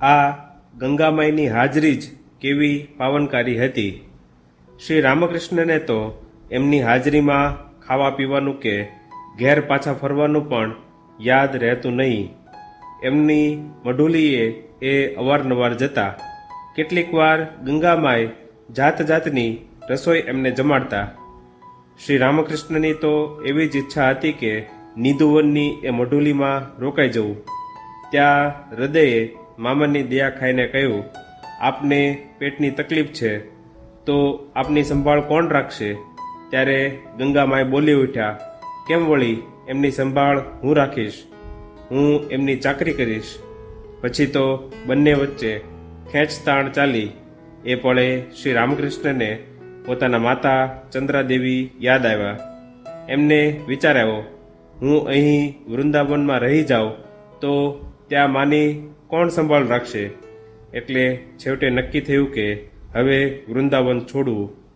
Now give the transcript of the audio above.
આ ગંગામાઈની હાજરી જ કેવી પાવનકારી હતી? શ્રી રામકૃષ્ણને તો એમની હાજરીમાં ખાવા પીવાનું કે ઘેર પાછા ફરવાનું પણ યાદ રહેતું નહીં. એમની મઢુલીએ એ અવારનવાર જતા કેટલીક વાર ગંગામાય જાત જાતની રસોઈ એમને જમાડતા. શ્રી રામકૃષ્ણની તો એવી જ ઈચ્છા હતી કે નિધુવનની એ મઢુલીમાં રોકાઈ જવું. ત્યાં હૃદયે મામાની દયા ખાઈને કહ્યું, આપને પેટની તકલીફ છે, તો આપની સંભાળ કોણ રાખશે? ત્યારે ગંગામાએ બોલી ઉઠ્યા, કેમ વળી એમની સંભાળ હું રાખીશ? હું એમની ચાકરી કરીશ. પછી તો બંને વચ્ચે ખેંચતાણ ચાલી. એ પળે શ્રી રામકૃષ્ણને પોતાના માતા ચંદ્રાદેવી યાદ આવ્યા. એમને વિચાર આવ્યો, હું અહીં વૃંદાવનમાં રહી જાઉં તો ત્યાં માની કોણ સંભાળ રાખશે? એટલે છેવટે નક્કી થયું કે હવે વૃંદાવન છોડવું